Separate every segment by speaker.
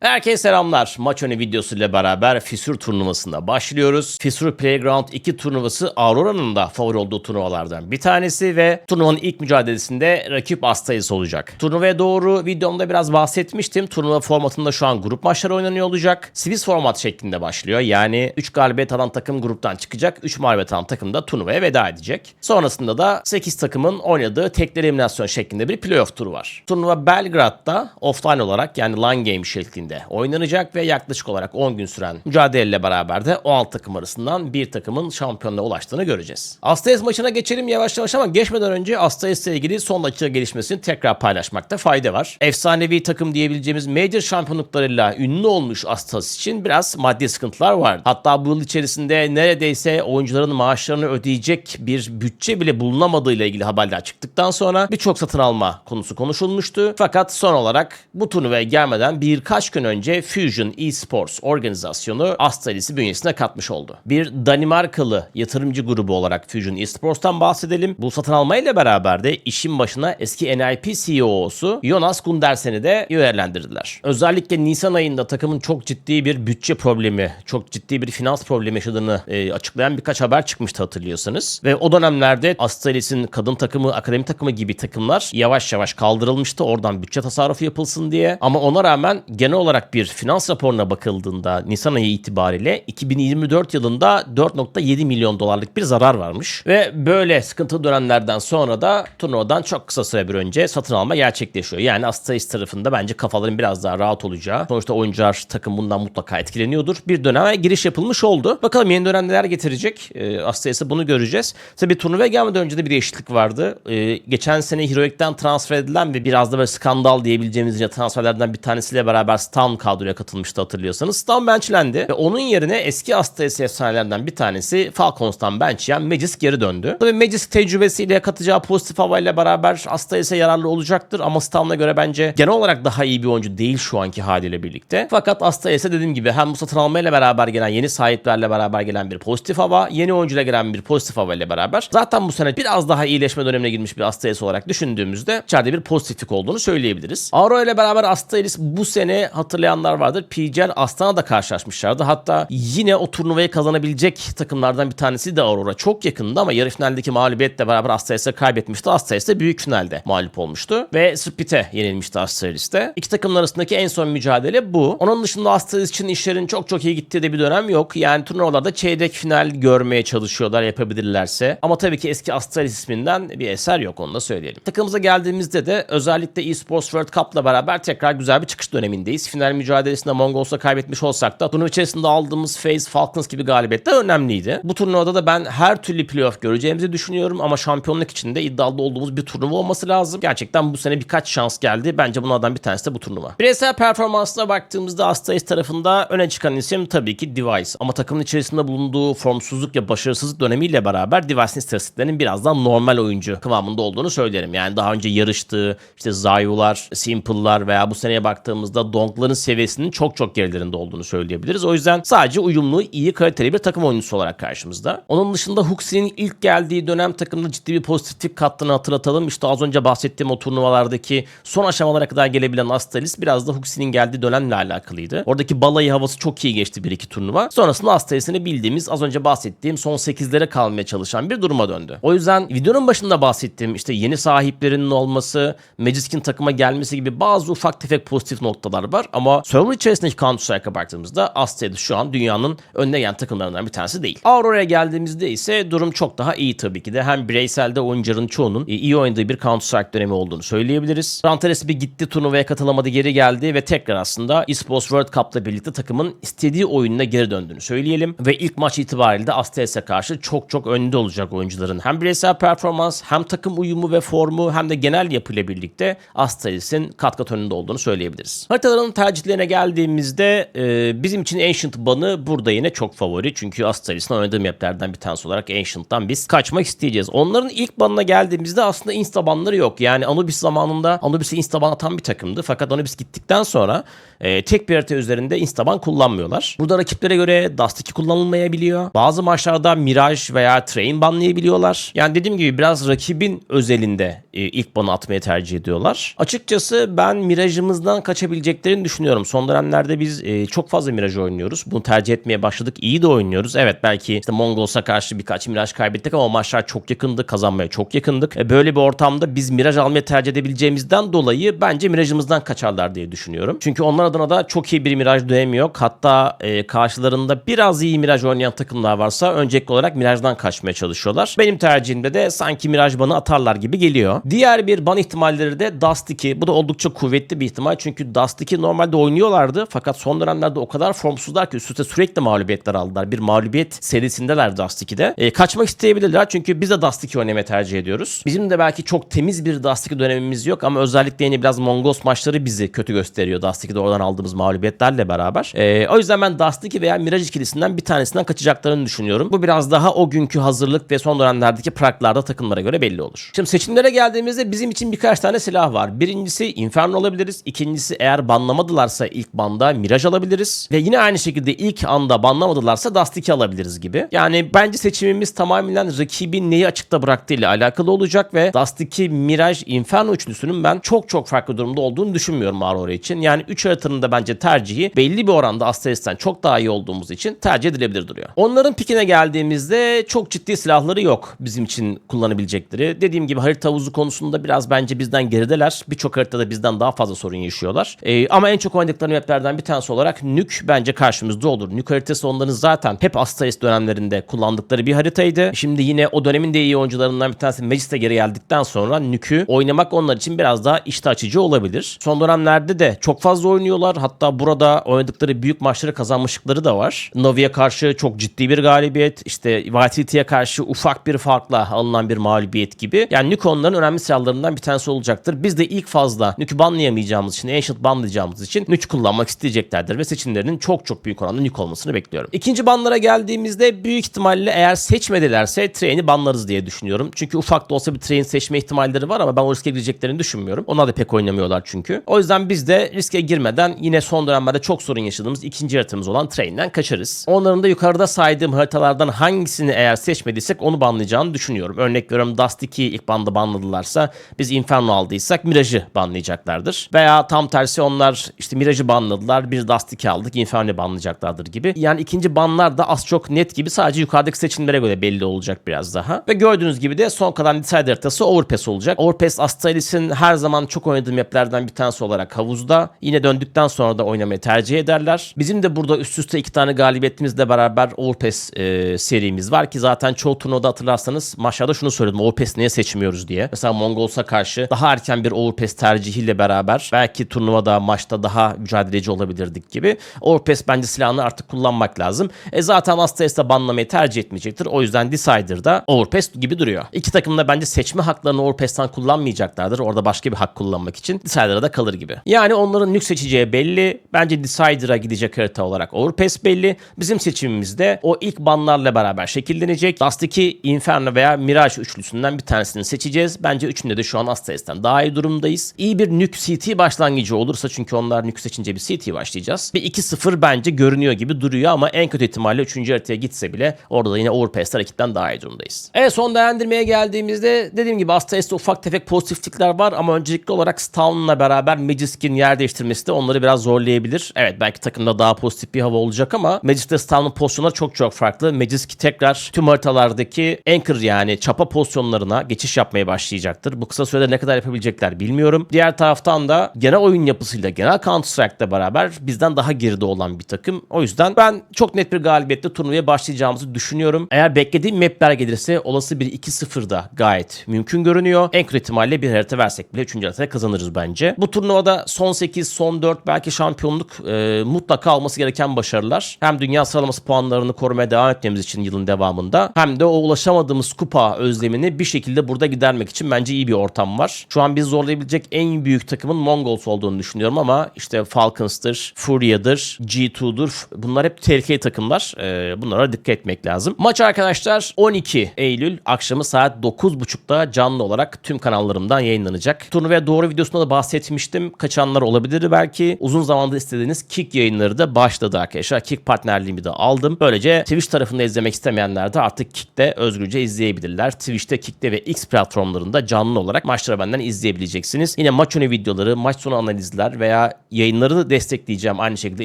Speaker 1: Herkese selamlar. Maç önü videosuyla beraber Fissur turnuvasında başlıyoruz. Fissur Playground 2 turnuvası Aurora'nın da favori olduğu turnuvalardan bir tanesi ve turnuvanın ilk mücadelesinde rakip Astayız olacak. Turnuvaya doğru videomda biraz bahsetmiştim. Turnuva formatında şu an grup maçları oynanıyor olacak. Swiss format şeklinde başlıyor. Yani 3 galibiyet alan takım gruptan çıkacak. 3 mağlubiyet alan takım da turnuvaya veda edecek. Sonrasında da 8 takımın oynadığı tekli eliminasyon şeklinde bir playoff turu var. Turnuva Belgrad'da offline olarak yani line game şeklinde oynanacak ve yaklaşık olarak 10 gün süren mücadeleyle beraber de 16 takım arasından bir takımın şampiyonluğa ulaştığını göreceğiz. Astayes maçına geçelim yavaş yavaş ama geçmeden önce Astayes ile ilgili son dakika gelişmesini tekrar paylaşmakta fayda var. Efsanevi takım diyebileceğimiz major şampiyonluklarıyla ünlü olmuş Astayes için biraz maddi sıkıntılar var. Hatta bu yıl içerisinde neredeyse oyuncuların maaşlarını ödeyecek bir bütçe bile bulunamadığı ile ilgili haberler çıktıktan sonra birçok satın alma konusu konuşulmuştu. Fakat son olarak bu turnuvaya gelmeden birkaç gün önce Fusion Esports organizasyonu Astralis'i bünyesine katmış oldu. Bir Danimarkalı yatırımcı grubu olarak Fusion Esports'tan bahsedelim. Bu satın almayla beraber de işin başına eski NIP CEO'su Jonas Gundersen'i de yönlendirdiler. Özellikle Nisan ayında takımın çok ciddi bir bütçe problemi, çok ciddi bir finans problemi yaşadığını e, açıklayan birkaç haber çıkmıştı hatırlıyorsanız. Ve o dönemlerde Astralis'in kadın takımı, akademi takımı gibi takımlar yavaş yavaş kaldırılmıştı. Oradan bütçe tasarrufu yapılsın diye. Ama ona rağmen genel olarak bir finans raporuna bakıldığında Nisan ayı itibariyle 2024 yılında 4.7 milyon dolarlık bir zarar varmış. Ve böyle sıkıntılı dönemlerden sonra da turnuvadan çok kısa süre bir önce satın alma gerçekleşiyor. Yani Astralis tarafında bence kafaların biraz daha rahat olacağı. Sonuçta oyuncular takım bundan mutlaka etkileniyordur. Bir döneme giriş yapılmış oldu. Bakalım yeni dönem neler getirecek. E, Astralis'e bunu göreceğiz. Tabii turnuvaya gelmeden önce de bir değişiklik vardı. E, geçen sene Heroic'ten transfer edilen ve biraz da böyle skandal diyebileceğimiz transferlerden bir tanesiyle beraber Stan kadroya katılmıştı hatırlıyorsanız. Stan benchlendi ve onun yerine eski Astralis efsanelerden bir tanesi Falcons'tan bench yiyen Magis geri döndü. Tabii Magis tecrübesiyle katacağı pozitif havayla beraber Astralis'e yararlı olacaktır ama Stan'a göre bence genel olarak daha iyi bir oyuncu değil şu anki haliyle birlikte. Fakat Astralis'e dediğim gibi hem bu satın almayla beraber gelen yeni sahiplerle beraber gelen bir pozitif hava, yeni oyuncuyla gelen bir pozitif havayla beraber zaten bu sene biraz daha iyileşme dönemine girmiş bir Astralis olarak düşündüğümüzde içeride bir pozitiflik olduğunu söyleyebiliriz. Auro ile beraber Astralis bu sene hatırlayanlar vardır. PGL Astana da karşılaşmışlardı. Hatta yine o turnuvayı kazanabilecek takımlardan bir tanesi de Aurora. Çok yakındı ama yarı finaldeki mağlubiyetle beraber Astralis'e kaybetmişti. Astralis de büyük finalde mağlup olmuştu. Ve Split'e yenilmişti Astralis'te. İki takımın arasındaki en son mücadele bu. Onun dışında Astralis için işlerin çok çok iyi gittiği de bir dönem yok. Yani turnuvalarda çeyrek final görmeye çalışıyorlar yapabilirlerse. Ama tabii ki eski Astralis isminden bir eser yok onu da söyleyelim. Takımımıza geldiğimizde de özellikle eSports World Cup'la beraber tekrar güzel bir çıkış dönemindeyiz. Final mücadelesinde Mongols'a kaybetmiş olsak da turnuva içerisinde aldığımız FaZe Falcons gibi galibiyetler önemliydi. Bu turnuvada da ben her türlü playoff göreceğimizi düşünüyorum ama şampiyonluk için de iddialı olduğumuz bir turnuva olması lazım. Gerçekten bu sene birkaç şans geldi. Bence bunlardan bir tanesi de bu turnuva. Bireysel performansına baktığımızda Astralis tarafında öne çıkan isim tabii ki Device. Ama takımın içerisinde bulunduğu formsuzluk ya başarısızlık dönemiyle beraber Device'in istatistiklerinin biraz daha normal oyuncu kıvamında olduğunu söylerim. Yani daha önce yarıştığı işte Zayu'lar, Simple'lar veya bu seneye baktığımızda Donk'ların seviyesinin çok çok gerilerinde olduğunu söyleyebiliriz. O yüzden sadece uyumlu, iyi, kaliteli bir takım oyuncusu olarak karşımızda. Onun dışında Huxley'nin ilk geldiği dönem takımda ciddi bir pozitiflik kattığını hatırlatalım. İşte az önce bahsettiğim o turnuvalardaki son aşamalara kadar gelebilen Astralis biraz da Huxley'nin geldiği dönemle alakalıydı. Oradaki balayı havası çok iyi geçti bir iki turnuva. Sonrasında Astralis'ini bildiğimiz az önce bahsettiğim son 8'lere kalmaya çalışan bir duruma döndü. O yüzden videonun başında bahsettiğim işte yeni sahiplerinin olması, Magic'in takıma gelmesi gibi bazı ufak tefek pozitif noktalar var ama server içerisindeki Counter Strike'a baktığımızda Astralis şu an dünyanın önüne gelen takımlarından bir tanesi değil. Aurora'ya geldiğimizde ise durum çok daha iyi tabii ki de. Hem bireyselde oyuncuların çoğunun iyi oynadığı bir Counter Strike dönemi olduğunu söyleyebiliriz. Rantares bir gitti turnuvaya katılamadı geri geldi ve tekrar aslında eSports World Cup'la birlikte takımın istediği oyununa geri döndüğünü söyleyelim. Ve ilk maç itibariyle de Astralis'e karşı çok çok önde olacak oyuncuların. Hem bireysel performans hem takım uyumu ve formu hem de genel yapıyla birlikte Astralis'in kat kat önünde olduğunu söyleyebiliriz. Haritaların tercihlerine geldiğimizde e, bizim için Ancient banı burada yine çok favori. Çünkü Astralis'in oynadığı maplerden bir tanesi olarak Ancient'tan biz kaçmak isteyeceğiz. Onların ilk banına geldiğimizde aslında insta banları yok. Yani Anubis zamanında Anubis'e insta ban atan bir takımdı. Fakat Anubis gittikten sonra e, tek bir harita üzerinde insta ban kullanmıyorlar. Burada rakiplere göre Dust 2 kullanılmayabiliyor. Bazı maçlarda Mirage veya Train banlayabiliyorlar. Yani dediğim gibi biraz rakibin özelinde e, ilk banı atmaya tercih ediyorlar. Açıkçası ben Mirage'ımızdan kaçabileceklerini düşünüyorum. Son dönemlerde biz e, çok fazla Miraj oynuyoruz. Bunu tercih etmeye başladık. İyi de oynuyoruz. Evet belki işte Mongols'a karşı birkaç Miraj kaybettik ama maçlar çok yakındı. Kazanmaya çok yakındık. E, böyle bir ortamda biz Miraj almayı tercih edebileceğimizden dolayı bence Miraj'ımızdan kaçarlar diye düşünüyorum. Çünkü onlar adına da çok iyi bir Miraj dönemi yok. Hatta e, karşılarında biraz iyi Miraj oynayan takımlar varsa öncelikli olarak Miraj'dan kaçmaya çalışıyorlar. Benim tercihimde de sanki Miraj banı atarlar gibi geliyor. Diğer bir ban ihtimalleri de Dust 2. Bu da oldukça kuvvetli bir ihtimal. Çünkü Dust 2 normalde oynuyorlardı. Fakat son dönemlerde o kadar formsuzlar ki üst üste sürekli mağlubiyetler aldılar. Bir mağlubiyet serisindeler Dust 2'de. E, kaçmak isteyebilirler çünkü biz de Dust 2 oynamayı tercih ediyoruz. Bizim de belki çok temiz bir Dust 2 dönemimiz yok ama özellikle yine biraz Mongols maçları bizi kötü gösteriyor. Dust 2'de oradan aldığımız mağlubiyetlerle beraber. E, o yüzden ben Dust 2 veya Mirage ikilisinden bir tanesinden kaçacaklarını düşünüyorum. Bu biraz daha o günkü hazırlık ve son dönemlerdeki praklarda takımlara göre belli olur. Şimdi seçimlere geldiğimizde bizim için birkaç tane silah var. Birincisi Inferno alabiliriz. İkincisi eğer banlamadılarsa ilk banda Mirage alabiliriz. Ve yine aynı şekilde ilk anda banlamadılarsa Dust 2 alabiliriz gibi. Yani bence seçimimiz tamamen rakibin neyi açıkta bıraktığıyla alakalı olacak ve Dust 2, Mirage, Inferno üçlüsünün ben çok çok farklı durumda olduğunu düşünmüyorum Aurora için. Yani 3 haritanın da bence tercihi belli bir oranda Astralis'ten çok daha iyi olduğumuz için tercih edilebilir duruyor. Onların pikine geldiğimizde çok ciddi silahları yok bizim için kullanabilecekleri. Dediğim gibi harita havuzu konusunda biraz bence bizden gerideler. Birçok haritada bizden daha fazla sorun yaşıyorlar. Ee, ama en çok oynadıkları maplerden bir tanesi olarak Nük bence karşımızda olur. Nük haritası onların zaten hep Astralis dönemlerinde kullandıkları bir haritaydı. Şimdi yine o dönemin de iyi oyuncularından bir tanesi Magis'te geri geldikten sonra Nük'ü oynamak onlar için biraz daha iştah açıcı olabilir. Son dönemlerde de çok fazla oynuyorlar. Hatta burada oynadıkları büyük maçları kazanmışlıkları da var. Navi'ye karşı çok ciddi bir galibiyet. İşte YTT'ye karşı ufak bir farkla alınan bir mağlubiyet gibi. Yani Nük onların önemli silahlarından bir tanesi olacaktır. Biz de ilk fazla Nük'ü banlayamayacağımız için, Ancient banlayacağımız için Nük kullanmak isteyeceklerdir ve seçimlerinin çok çok büyük oranda Nük olmasını bekliyorum. İkinci banlara geldiğimizde büyük ihtimalle eğer seçmedilerse Train'i banlarız diye düşünüyorum. Çünkü ufak da olsa bir Train seçme ihtimalleri var ama ben o riske gireceklerini düşünmüyorum. Onlar da pek oynamıyorlar çünkü. O yüzden biz de riske girmeden yine son dönemlerde çok sorun yaşadığımız ikinci haritamız olan Train'den kaçarız. Onların da yukarıda saydığım haritalardan hangisini eğer seçmediysek onu banlayacağını düşünüyorum. Örnek veriyorum Dust 2'yi ilk banda banladılarsa biz Inferno aldıysak Mirage'ı banlayacaklardır. Veya tam tersi onlar işte Mirage'ı banladılar bir Dust 2 aldık Inferno'yu banlayacaklardır gibi. Yani ikinci banlar da az çok net gibi sadece yukarıdaki seçimlere göre belli olacak biraz daha. Ve gördüğünüz gibi de son kalan Decider haritası Overpass olacak. Overpass Astralis'in her zaman çok oynadığım maplerden bir tanesi olarak havuzda. Yine döndükten sonra da oynamayı tercih ederler. Bizim de burada üst üste iki tane galibiyetimizle beraber Overpass e, serimiz var ki zaten çoğu turnuvada hatırlarsanız maçlarda şunu söyledim. Overpass niye seçmiyoruz diye. Mesela Mongols'a karşı daha erken bir Overpass tercihiyle beraber belki turnuvada maçta daha mücadeleci olabilirdik gibi. Overpass bence silahını artık kullanmak lazım. E zaten Astralis banlamayı tercih etmeyecektir. O yüzden Decider'da Overpass gibi duruyor. İki takım da bence seçme haklarını Overpass'tan kullanmayacaklardır. Orada başka bir hak kullanmak için Decider'a da kalır gibi. Yani onların nük seçeceği belli. Bence Decider'a gidecek harita olarak Overpass belli. Bizim seçimimizde o ilk banlarla beraber şekillenecek. Dust 2, Inferno veya Mirage üçlüsünden bir tanesini seçeceğiz. Bence üçünde de şu an Astralis'ten daha iyi durumdayız. İyi bir nük CT başlangıcı olursa çünkü onlar nük seçince bir CT başlayacağız. Bir 2-0 bence görünüyor gibi duruyor ama en kötü ihtimalle 3. haritaya gitse bile orada da yine Overpass'ta rakipten daha iyi durumdayız. Evet son değerlendirmeye geldiğimizde dediğim gibi Astralis'te ufak tefek pozitiflikler var ama öncelikli olarak Stone'la beraber Magic'in yer değiştirmesi de onları biraz zorlayabilir. Evet belki takımda daha pozitif bir hava olacak ama Magic'te Stone'un pozisyonları çok çok farklı. Magic tekrar tüm haritalardaki anchor yani çapa pozisyonlarına geçiş yapmaya başlayacaktır. Bu kısa sürede ne kadar yapabilecekler bilmiyorum. Diğer taraftan da genel oyun yapısıyla, genel Counter Strike'la beraber bizden daha geride olan bir takım. O yüzden ben çok net bir galibiyetle turnuvaya başlayacağımızı düşünüyorum. Eğer beklediğim mapler gelirse olası bir 2-0 da gayet mümkün görünüyor. En kötü ihtimalle bir harita versek bile 3. haritaya kazanırız bence. Bu turnuvada son 8, son 4 belki şampiyonluk e, mutlaka alması gereken başarılar. Hem dünya sıralaması puanlarını korumaya devam etmemiz için yılın devamında hem de o ulaşamadığımız kupa özlemini bir şekilde burada gidermek için bence iyi bir ortam var. Şu an biz zorlayabilecek en büyük takımın Mongols olduğunu düşünüyorum ama işte Falcons'tır, Furia'dır, G2'dur. Bunlar hep tehlikeli takımlar. Ee, bunlara dikkat etmek lazım. Maç arkadaşlar 12 Eylül akşamı saat 9.30'da canlı olarak tüm kanallarımdan yayınlanacak. Turnuvaya doğru videosunda da bahsetmiştim. Kaçanlar olabilir belki. Uzun zamandır istediğiniz Kick yayınları da başladı arkadaşlar. Kick partnerliğimi de aldım. Böylece Twitch tarafında izlemek istemeyenler de artık Kick'te özgürce izleyebilirler. Twitch'te, Kick'te ve X platformlarında canlı olarak maçları benden izleyebileceksiniz. Yine maç önü videoları, maç sonu analizler veya yayınları destekleyeceğim aynı şekilde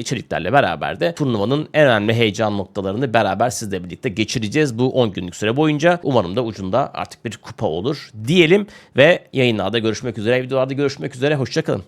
Speaker 1: içeriklerle beraber de turnuvanın en önemli heyecan noktalarını beraber sizle birlikte geçireceğiz bu 10 günlük süre boyunca. Umarım da ucunda artık bir kupa olur diyelim ve yayınlarda görüşmek üzere, videolarda görüşmek üzere. Hoşçakalın.